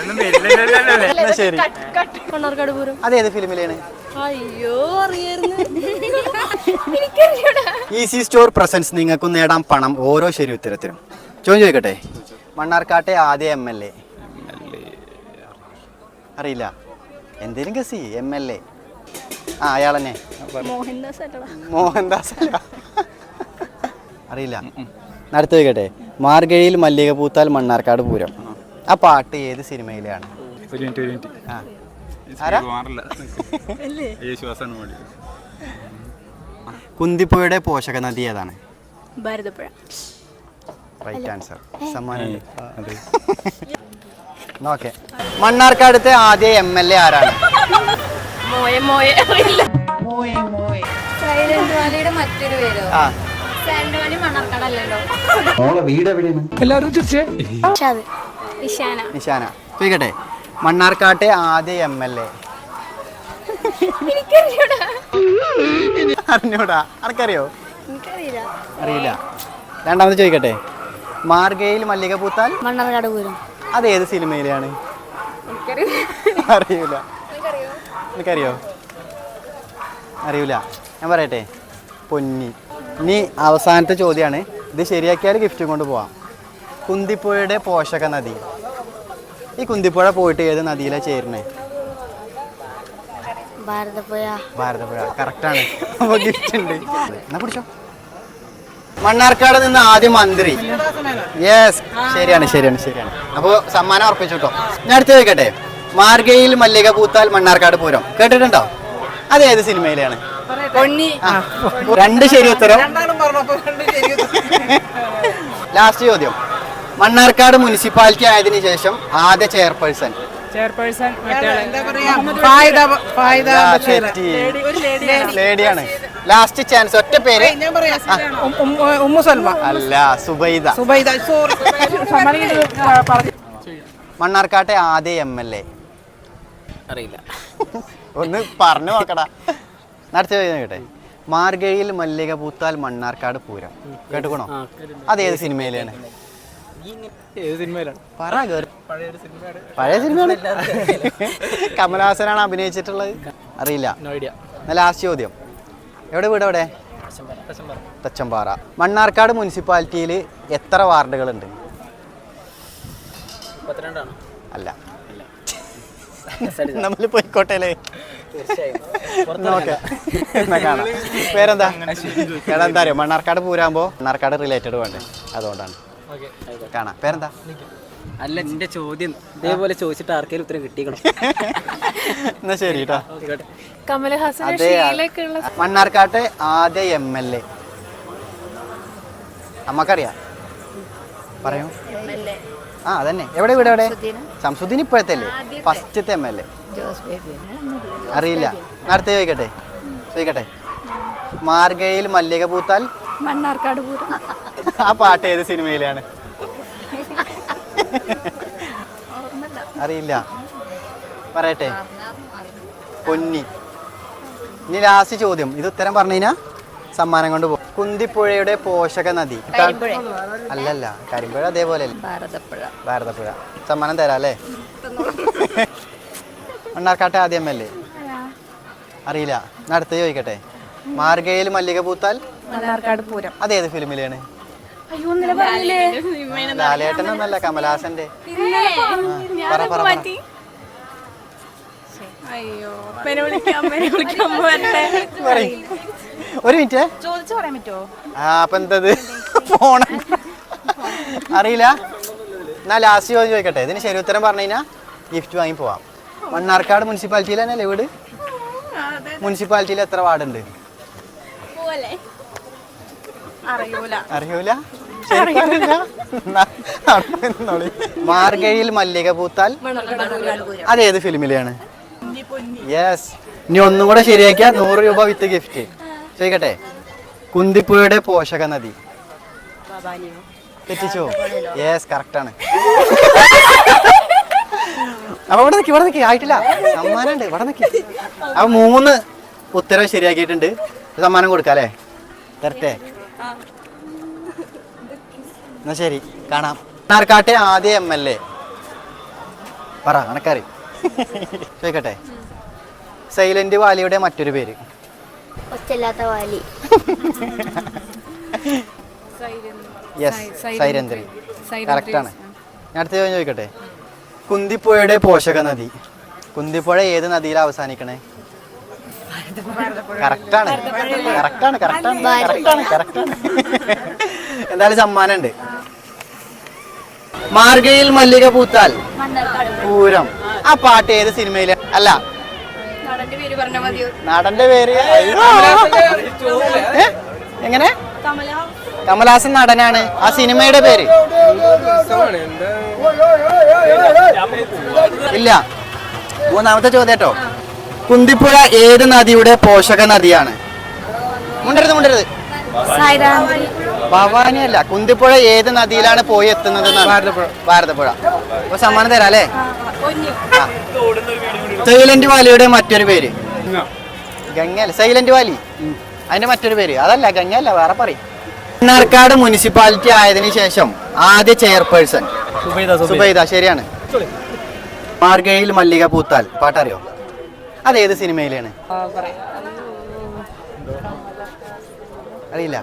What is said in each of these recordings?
എന്നാ ശരി. മണ്ണാർക്കാട് പൂരം അതേത് ഫിലിമിലാണ്? അയ്യോ അറിയായിരുന്നു ഈസി സ്റ്റോർ പ്രസൻസ് നിങ്ങൾക്കും നേടാം പണം ഓരോ ശരി ഉത്തരത്തിനും. ചോദ്യം ചോദിക്കട്ടെ? മണ്ണാർക്കാട്ടെ ആദ്യ എം എൽ എ. അറിയില്ല. എന്തേലും ഗസി എം എൽ എ. ആ അയാൾ തന്നെ മോഹൻദാസ് അല്ല അറിയില്ല. നടത്തു ചോദിക്കട്ടെ? മാർഗഴിയിൽ മല്ലിക പൂത്താൽ മണ്ണാർക്കാട് പൂരം. ആ പാട്ട് ഏത് സിനിമയിലാണ്? ഒരു മിനിറ്റ് ഒരു മിനിറ്റ്. ആ. ആരാ? മാറില്ല. യേശുവാസാണ് പാടി കുന്തിപ്പുഴയുടെ പോഷക നദി ഏതാണ്? ഭാരതപ്പുഴ. റൈറ്റ് ആൻസർ സമ്മാനം അതെ. ഓക്കെ മണ്ണാർക്കാടത്തെ ആദ്യ എം എൽ എ ആരാണ്? മോയ മോയ. അറിയില്ല സൈലന്റ് വാലിയുടെ മറ്റൊരു പേരോ? ആ. Silent Valley Nishana. നിശാന ചോദിക്കട്ടെ മണ്ണാർക്കാട്ടെ ആദ്യ എം എൽ എ അറിഞ്ഞൂടാ. ആർക്കറിയോ? എനിക്കറിയില്ല. അറിയില്ല. രണ്ടാമത് ചോദിക്കട്ടെ മാർഗയിൽ മല്ലിക പൂത്താൽ? മണ്ണാർക്കാട് പൂരം. അത് ഏത് സിനിമയിലാണ് അറിയില്ല. എനിക്കറിയോ? അറിയില്ല. ഞാൻ പറയട്ടെ പൊന്നി. ഇനി അവസാനത്തെ ചോദ്യമാണ്. ഇത് ശരിയാക്കിയാൽ ഗിഫ്റ്റും കൊണ്ട് പോവാം. കുന്തിപ്പുഴയുടെ പോഷക നദി. ഈ കുന്തിപ്പുഴ പോയിട്ട് ഏത് നദിയിലാണ് ചേരുന്നത് ഭാരതപ്പുഴ. ഭാരതപ്പുഴ. കറക്റ്റാണ്. അപ്പോൾ ഗിഫ്റ്റ് ഉണ്ട്. എന്നാ പിടിച്ചോ മണ്ണാർക്കാട് നിന്ന് ആദ്യ മന്ത്രി. യെസ് ശരിയാണ് ശരിയാണ് ശരിയാണ്. അപ്പോൾ സമ്മാനം ഉറപ്പിച്ചു കേട്ടോ. ഞാൻ അടുത്ത് ചോദിക്കട്ടെ? മാർഗയിൽ മല്ലിക പൂത്താൽ മണ്ണാർക്കാട് പൂരം. കേട്ടിട്ടുണ്ടോ? അത് ഏത് സിനിമയിലാണ്? രണ്ട് ശരി ഉത്തരം. ലാസ്റ്റ് ചോദ്യം. മണ്ണാർക്കാട് മുനിസിപ്പാലിറ്റി ആയതിനു ശേഷം ആദ്യ ചെയർപേഴ്സൺ. ചെയർപേഴ്സൺ ഫായിദ ഫായിദ ബഷീർ ലേഡിയാണ്. ലാസ്റ്റ് ചാൻസ് ഒറ്റ പേര്. ഞാൻ പറയാം ഉം- ഉം- ഉമ്മു സൽമ. അല്ല സുബൈദ. സുബൈദ മണ്ണാർക്കാട്ടെ ആദ്യ എം എൽ എ. അറിയില്ല. ഒന്ന് പറഞ്ഞു നോക്കടാ. നടത്തി കേട്ടെ മാർഗഴിയിൽ മല്ലിക പൂത്താൽ മണ്ണാർക്കാട് പൂരം. കേട്ടുക്കണോ? അതേത് സിനിമയിലാണ്? ഏത് സിനിമയിലാണ്. പഴയ സിനിമയാണ്. കമലഹാസനാണ് അഭിനയിച്ചിട്ടുള്ളത്. അറിയില്ല. ലാസ്റ്റ് ചോദ്യം. എവിടെ വീട് എവിടെ തച്ചമ്പാറ മണ്ണാർക്കാട് മുനിസിപ്പാലിറ്റിയിൽ എത്ര വാർഡുകളുണ്ട്? ഉണ്ട് അല്ല. നമ്മൾ പോയിക്കോട്ടെ പേരെന്താ? എടാ എന്താ അറിയോ? മണ്ണാർക്കാട് പൂരാകുമ്പോൾ മണ്ണാർക്കാട് റിലേറ്റഡ് വേണ്ടേ? അതുകൊണ്ടാണ്. കാണാം. പേരെന്താ? അല്ല എന്റെ ചോദ്യം. ഇതേപോലെ ചോദിച്ചിട്ട് ആർക്കെങ്കിലും ഉത്തരം കിട്ടിക്കണം എന്നാ ശരി കേട്ടോ അതെ ഉള്ള മണ്ണാർക്കാട്ടെ ആദ്യ എം എൽ എ. അമ്മക്കറിയാം. പറയൂ. ആ അതന്നെ. എവിടെ വീട് എവിടെ ശംസുദ്ദീൻ ഇപ്പോഴത്തെ അല്ലേ ഫസ്റ്റത്തെ എം എൽ എ. അറിയില്ല. അടുത്ത ചോദിക്കട്ടെ? ചോദിക്കട്ടെ? മാർഗയിൽ മല്ലിക പൂത്താൽ? മണ്ണാർക്കാട് പൂരം. ആ പാട്ട് ഏത് സിനിമയിലാണ്? അറിയില്ല. പറയട്ടെ. പൊന്നി. ഇനി ലാസ്റ്റ് ചോദ്യം. ഇത് ഉത്തരം പറഞ്ഞു കഴിഞ്ഞാൽ സമ്മാനം കൊണ്ട് പോകും. കുന്തിപ്പുഴയുടെ പോഷക നദി. അല്ലല്ല കരിമ്പുഴ അതേപോലെ ഭാരതപ്പുഴ. സമ്മാനം തരാം അല്ലേ? മണ്ണാർക്കാട്ടെ ആദ്യം അല്ലേ അറിയില്ല. അടുത്ത് ചോദിക്കട്ടെ. മാർഗയിൽ മല്ലിക പൂത്താൽ അതേത് ഫിലിമിലാണ് അയ്യോ ഇന്നലെ പറഞ്ഞില്ലേ? ലാലേട്ടനൊന്നല്ല കമലാസന്റെ. അയ്യോ അമ്മേനെ വിളിക്കാം അമ്മേനെ വിളിക്കാം വരട്ടെ ഒരു മിനിറ്റ്. ചോദിച്ചു പറയാൻ പറ്റുമോ ആ അപ്പൊ എന്തത്? ഫോൺ. അറിയില്ല. എന്നാ ലാസ്റ്റ് ചോദ്യം ചോദിക്കട്ടെ. ഇതിന് ശരി ഉത്തരം പറഞ്ഞു കഴിഞ്ഞാൽ ഗിഫ്റ്റ് വാങ്ങി പോവാം. മണ്ണാർക്കാട് മുനിസിപ്പാലിറ്റിയിൽ തന്നെയല്ലേ വീട്? മുനിസിപ്പാലിറ്റിയിൽ എത്ര വാർഡുണ്ട്? അറിയൂല. അറിയൂല? മാർഗഴിയിൽ മല്ലിക പൂത്താൽ അതേത് ഫിലിമിലെയാണ്? യെസ് ഇനി ഒന്നും കൂടെ ശരിയാക്കിയാൽ നൂറ് രൂപ വിത്ത് ഗിഫ്റ്റ് ചോദിക്കട്ടെ? കുന്തിപ്പുഴയുടെ പോഷക നദി. തെറ്റിച്ചോ? യെസ് ആണ്. അപ്പൊ ഇവിടെ നിൽക്കി ഇവിടെ നിൽക്കി ആയിട്ടില്ല. സമ്മാനം ഉണ്ട് ഇവിടെ നിൽക്കി അപ്പൊ മൂന്ന് ഉത്തരം ശരിയാക്കിയിട്ടുണ്ട്. സമ്മാനം കൊടുക്കാം അല്ലേ തരട്ടെ. എന്നാ ശരി കാണാം. മണ്ണാർക്കാട്ടെ ആദ്യ എം എൽ എ. പറ അനക്കറി ചോദിക്കട്ടെ. സൈലന്റ് വാലിയുടെ മറ്റൊരു പേര്. വാലി. യെസ് സൈരന്ദ്രി. കറക്റ്റാണ് ഞാൻ അടുത്ത ചോദ്യം ചോദിക്കട്ടെ? കുന്തിപ്പുഴയുടെ പോഷക നദി. കുന്തിപ്പുഴ ഏത് നദിയിൽ അവസാനിക്കണേ? കറക്റ്റാണ് കറക്റ്റാണ് കറക്റ്റാണ് കറക്റ്റാണ് കറക്റ്റാണ് എന്തായാലും സമ്മാനമുണ്ട്. മാർഗയിൽ മല്ലിക പൂത്താൽ പൂരം. ആ പാട്ട് ഏത് സിനിമയിലെ? അല്ല. നടന്റെ പേര് പറഞ്ഞ നടന്റെ പേര്? ഏ? എങ്ങനെ? കമലഹാസൻ നടനാണ്. ആ സിനിമയുടെ പേര്? ഇല്ല. മൂന്നാമത്തെ ചോദ്യം കേട്ടോ. കുന്തിപ്പുഴ ഏത് നദിയുടെ പോഷക നദിയാണ്? മുണ്ടരുത് മുണ്ടരുത്. ഭവാനി അല്ല കുന്തിപ്പുഴ ഏത് നദിയിലാണ് പോയി എത്തുന്നത് ഭാരതപ്പുഴ. അപ്പൊ സമ്മാനം തരാം അല്ലേ. സൈലന്റ് വാലിയുടെ മറ്റൊരു പേര്. ഗംഗ അല്ല? Silent valley. അതിന്റെ മറ്റൊരു പേര്. അതല്ല ഗംഗ അല്ല വേറെ പറയും. മണ്ണാർക്കാട് മുനിസിപ്പാലിറ്റി ആയതിനു ശേഷം ആദ്യ ചെയർപേഴ്സൺ. സുബൈദ ശരിയാണ്. മാർഗയിൽ മല്ലിക പൂത്താൽ. പാട്ടറിയോ? അതേത് സിനിമയിലാണ്? അറിയില്ല.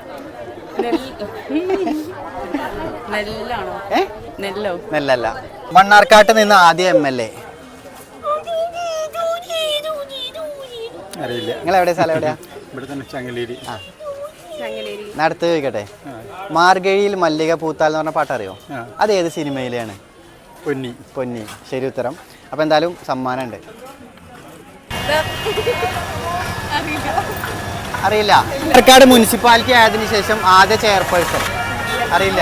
നെല്ലല്ല. മണ്ണാർക്കാട്ട് നിന്ന് ആദ്യ എം എൽ എ അറിയില്ല. നിങ്ങൾ എവിടെ സ്ഥലം എവിടെയാ? ഇവിടെ തന്നെ ചങ്ങലേരി. ആ. അടുത്ത് ചോദിക്കട്ടെ? മാർഗഴിയിൽ മല്ലിക പൂത്താൽ എന്ന് പറഞ്ഞ പാട്ടറിയോ? അറിയോ അത് ഏത് സിനിമയിലാണ്? പൊന്നി. പൊന്നി. ശരി ഉത്തരം. അപ്പൊ എന്തായാലും സമ്മാനമുണ്ട്. അറിയില്ല. പാലക്കാട് മുനിസിപ്പാലിറ്റി ആയതിനു ശേഷം ആദ്യ ചെയർപേഴ്സൺ. അറിയില്ല.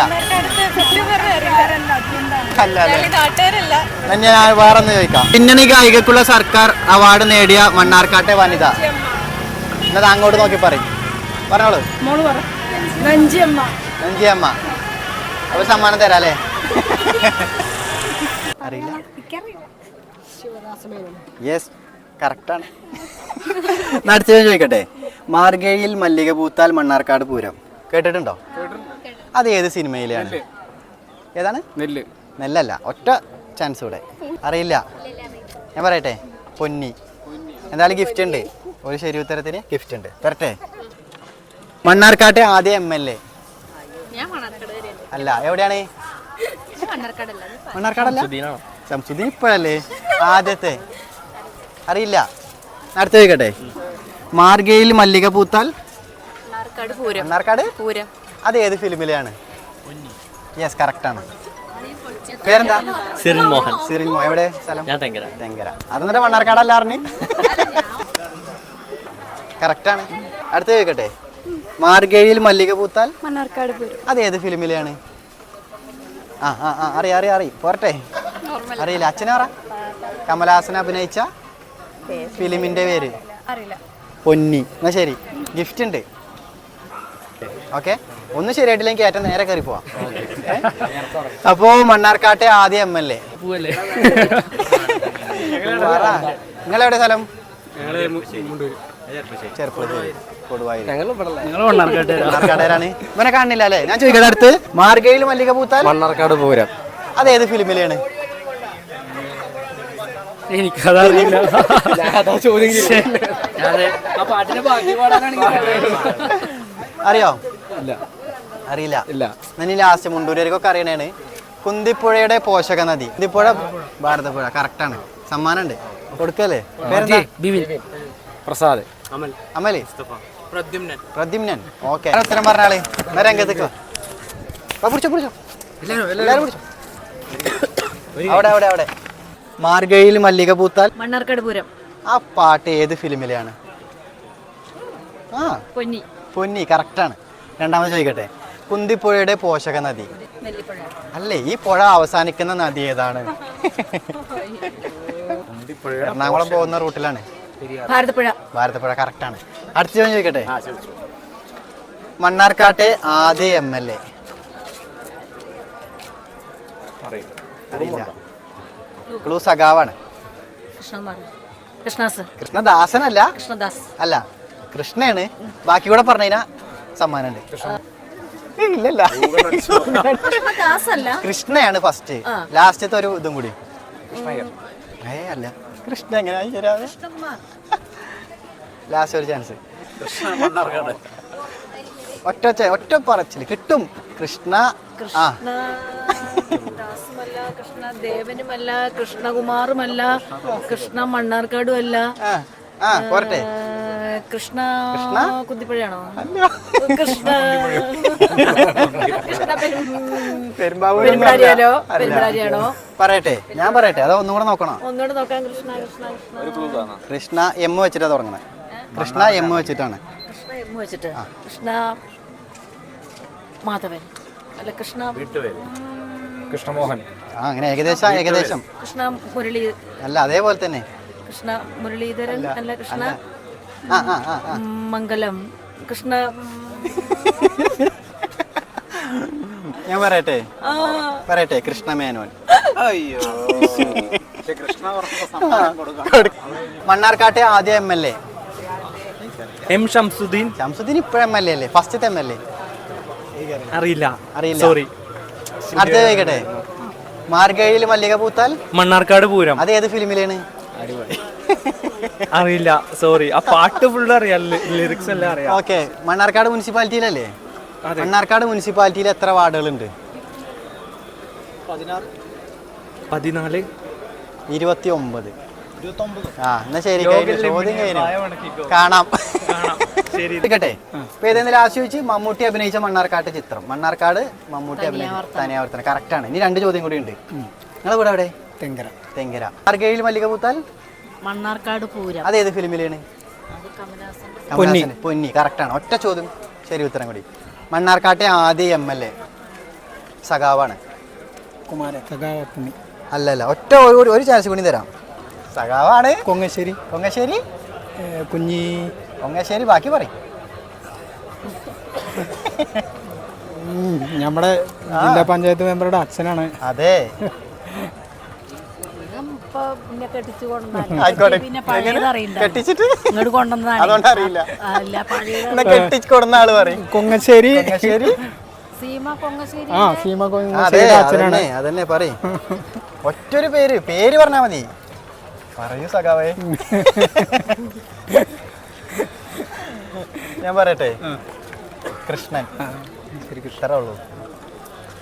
ഞാൻ വേറെ ഒന്ന് ചോദിക്കാം. പിന്നണി ഗായികക്കുള്ള സർക്കാർ അവാർഡ് നേടിയ മണ്ണാർക്കാട്ടെ വനിത. എന്നത് അങ്ങോട്ട് നോക്കി പറയും. പറഞ്ഞോളൂ. നഞ്ചിയമ്മ. അപ്പൊ സമ്മാനം തരാം അല്ലേ അറിയില്ല യെസ് കറക്റ്റാണ് അടുത്ത ചോദിക്കട്ടെ? മാർഗഴിയിൽ മല്ലിക പൂത്താൽ മണ്ണാർക്കാട് പൂരം. കേട്ടിട്ടുണ്ടോ? അത് ഏത് സിനിമയിലാണ്? ഏതാണ്? നെല്ല്. നെല്ലല്ല ഒറ്റ ചാൻസ് ഇവിടെ. അറിയില്ല. ഞാൻ പറയട്ടെ? പൊന്നി. എന്തായാലും ഗിഫ്റ്റ് ഉണ്ട്. ഒരു ശരി ഉത്തരത്തിന് ഗിഫ്റ്റ് ഉണ്ട്. തരട്ടെ? മണ്ണാർക്കാട്ടെ ആദ്യ എം എൽ എ അല്ല എവിടെയാണ്? മണ്ണാർക്കടല്ല മണ്ണാർക്കാടല്ല? ശംസുദ്ദീൻ ഇപ്പോഴല്ലേ? ആദ്യത്തെ. അറിയില്ല. അടുത്ത ചോദിക്കട്ടെ? മാർഗയിൽ മല്ലിക പൂത്താൽ? മണ്ണാർക്കാട് പൂരം. മണ്ണാർക്കാട്? പൂരം. അത് ഏത് ഫിലിമിലെയാണ് യെസ് കറക്റ്റാണ് പേരെന്താ? സിറിൻ മോഹൻ. സിറിൻ മോഹൻ. എവിടെ? സ്ഥലം? ഞാൻ തെങ്കര. തെങ്കര. അതെന്നിട്ട് മണ്ണാർക്കാടല്ല അറിഞ്ഞ് ആണ്. അടുത്ത ചോദിക്കട്ടെ. മാർഗയിൽ മല്ലിക പൂത്താൽ? മണ്ണാർക്കാട് പൂരം. അത് ഏത് ഫിലിമിലെയാണ് ആ ആ ആ അറിയാം അറിയാം അറിയാം. പോരട്ടെ. അറിയില്ല. അച്ഛനെ പറ. കമലഹാസൻ അഭിനയിച്ച ഫിലിമിന്റെ പേര്. അറിയില്ല. പൊന്നി. എന്നാ ശരി. ഗിഫ്റ്റ് ഉണ്ട്. ഓക്കെ ഒന്നും ശരിയായിട്ടില്ലെങ്കിൽ ഏറ്റവും നേരെ കയറി പോവാം? അപ്പോ മണ്ണാർക്കാട്ടെ ആദ്യ എം എൽ എ നിങ്ങൾ എവിടെ സ്ഥലം? മണ്ണാർക്കാടേരാണ് ഇവനെ കാണില്ല അല്ലേ? ഞാൻ ചോദിക്കട്ടെ അടുത്ത്. മാർഗയിൽ മല്ലിക പൂത്താൽ? മണ്ണാർക്കാട് പൂരം. അതേത് ഫിലിമിലാണ്? എനിക്കതറിയില്ല. അതാ ആ പാട്ടിന്റെ ബാക്കി പാടാനാണെങ്കിൽ അറിയോ? ഇല്ല. അറിയില്ല. ഇല്ല. ഞാൻ ലാസ്റ്റ് മുണ്ടൂരേക്കൊക്കെ അറിയണേണ്. കുന്തിപ്പുഴയുടെ പോഷക നദി. കുന്തിപ്പുഴ ഭാരതപ്പുഴ. കറക്റ്റാണ് സമ്മാനമുണ്ട് കൊടുക്കല്ലേ? പേരെന്താ? പ്രസാദ്. അമൽ. അമൽ. പ്രദ്യുമ്നൻ. ഓക്കെ ഉത്തരം പറഞ്ഞാൾ. എന്നാ രംഗത്തേക്ക് പിടിച്ചോ പിടിച്ചോ. എല്ലാവരും പിടിച്ചോ. അവിടെ അവിടെ അവിടെ. മാർഗയിൽ മല്ലിക പൂത്താൽ മണ്ണാർക്കാട് പൂരം. ആ പാട്ട് ഏത് ഫിലിമിലെയാണ് ആ. പൊന്നി. പൊന്നി കറക്റ്റാണ്. രണ്ടാമത് ചോദിക്കട്ടെ. കുന്തിപ്പുഴയുടെ പോഷക നദി. അല്ലേ ഈ പുഴ അവസാനിക്കുന്ന നദി ഏതാണ്? എറണാകുളം പോകുന്ന റൂട്ടിലാണ്. ഭാരതപ്പുഴ. ഭാരതപ്പുഴ കറക്റ്റാണ്. അടുത്ത ചോദ്യം ചോദിക്കട്ടെ. മണ്ണാർക്കാട്ടെ ആദ്യ എം എൽ എ. അറിയില്ല. ക്ലൂ സഖാവാണ്. കൃഷ്ണകുമാർ. കൃഷ്ണദാസ്. കൃഷ്ണദാസനല്ല? കൃഷ്ണദാസ്. അല്ല കൃഷ്ണയാണ്. ബാക്കി കൂടെ പറഞ്ഞാ സമ്മാനമുണ്ട് ഇല്ലല്ല. കൃഷ്ണയാണ് ഫസ്റ്റ് ലാസ്റ്റത്തെ ഒരു ഇതും കൂടി. ഏ അല്ല. കൃഷ്ണ എങ്ങനെ ലാസ്റ്റ് ഒരു ചാൻസ് ഒറ്റ ഒറ്റ പറച്ചിൽ. കിട്ടും. കൃഷ്ണ ആ. കൃഷ്ണദാസുമല്ല കൃഷ്ണ ദേവനുമല്ല കൃഷ്ണകുമാറുമല്ല കൃഷ്ണ മണ്ണാർക്കാടും അല്ല ആ പോരട്ടെ. കൃഷ്ണ? കുത്തിപ്പഴയാണോ കൃഷ്ണ കൃഷ്ണ പെരുമ്പാരിയാണോ പറയട്ടെ ഞാൻ പറയട്ടെ അതോ ഒന്നുകൂടെ നോക്കണോ? ഒന്നുകൂടെ നോക്കാം കൃഷ്ണ കൃഷ്ണ കൃഷ്ണ. കൃഷ്ണ എം വെച്ചിട്ടാ തുടങ്ങണേ. കൃഷ്ണ എം വെച്ചിട്ടാണ്. കൃഷ്ണ എം വെച്ചിട്ട്. കൃഷ്ണ മാധവൻ. അല്ല കൃഷ്ണ കൃഷ്ണമോഹൻ. ആ അങ്ങനെ ഏകദേശം ഏകദേശം. കൃഷ്ണ മുരളി അല്ല അതേപോലെ തന്നെ. കൃഷ്ണ മുരളീധരൻ അല്ല കൃഷ്ണ ആ ആ ആ ആ. മംഗലം. കൃഷ്ണ ഞാൻ പറയട്ടെ? ആ, പറയട്ടെ കൃഷ്ണമേനോൻ അയ്യോ. കൃഷ്ണ സമ്മാനം മണ്ണാർക്കാട്ടെ ആദ്യ M L A. M Shamsuddin Shamsuddin ഇപ്പോഴും എം എൽ എ അല്ലേ? ഫസ്റ്റത്തെ എം എൽ എ. അറിയില്ല. അറിയില്ല. സോറി അടുത്ത ചോദിക്കട്ടെ? മാർഗഴിയിൽ മല്ലിക പൂത്താൽ? മണ്ണാർക്കാട് പൂരം. അത് ഏത് ഫിലിമിലാണ്? അറിയില്ല സോറി ആ പാട്ട് ഫുൾ അറിയാം ലിറിക്സ് എല്ലാം അറിയാം. ഓക്കെ മണ്ണാർക്കാട് മുനിസിപ്പാലിറ്റിയിലല്ലേ? അതെ. മണ്ണാർക്കാട് മുനിസിപ്പാലിറ്റിയിൽ എത്ര വാർഡുകളുണ്ട്? പതിനാല്. ഇരുപത്തി ഒമ്പത് ആ എന്നാ ശരി കഴിഞ്ഞു. ചോദ്യം കഴിഞ്ഞു. കാണാം. ശരി. ഇരിക്കട്ടെ. ഇപ്പൊ ഏതെങ്കിലും ലാസ്റ്റ് ചോദിച്ച് മമ്മൂട്ടി അഭിനയിച്ച മണ്ണാർക്കാട്ട് ചിത്രം. മണ്ണാർക്കാട് മമ്മൂട്ടി അഭിനയിച്ച തനിയാവർത്തനം. കറക്റ്റ് ആണ്. ഇനി രണ്ട് ചോദ്യം കൂടി ഉണ്ട്. നിങ്ങളെ ഇവിടെ അവിടെ തെങ്കര. തെങ്കര. ആർഗയിൽ മല്ലിക പൂത്താൽ മണ്ണാർക്കാട് പൂരം. അതേത് ഫിലിമിലാണ്? പൊന്നി. പൊന്നി. കറക്റ്റ് ആണ്. ഒറ്റ ചോദ്യം. ശരി ഉത്തരം കൂടി. മണ്ണാർക്കാട്ടെ ആദ്യ എം എൽ എ. സഖാവാണ്. കുമാരൻ. അല്ലല്ല. ഒറ്റ ഒരു ചാൻസ് കൂടി തരാം. സഖാവാണ് കൊങ്ങശ്ശേരി. കൊങ്ങശ്ശേരി? കുഞ്ഞി. കൊങ്ങശ്ശേരി ബാക്കി പറയും. നമ്മുടെ ജില്ലാ പഞ്ചായത്ത് മെമ്പറുടെ അച്ഛനാണ്. അതെ. കൊങ്ങശ്ശേരി. കൊങ്ങശ്ശേരി? സീമ കൊങ്ങശ്ശേരി ആ സീമ അതെ അച്ഛനാണ്. അതന്നെ അതന്നെ പറയും. ഒറ്റൊരു പേര് പേര് പറഞ്ഞാ മതി. പറയൂ സഖാവേ. ഞാൻ പറയട്ടെ? കൃഷ്ണൻ. ശരി ഉള്ളൂ.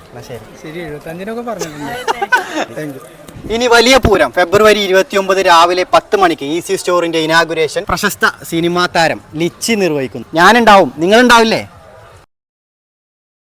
എന്നാ ശരി. ശരി എഴുപത്തഞ്ചിനൊക്കെ പറഞ്ഞിട്ടുണ്ട്. താങ്ക് യു ഇനി വലിയ പൂരം ഫെബ്രുവരി ഇരുപത്തിയൊമ്പത് രാവിലെ പത്ത് മണിക്ക് ഈസി സ്റ്റോറിന്റെ ഇനാഗുരേഷൻ പ്രശസ്ത സിനിമാ താരം ലിച്ചി നിർവഹിക്കുന്നു. ഞാനുണ്ടാവും. നിങ്ങളുണ്ടാവില്ലേ?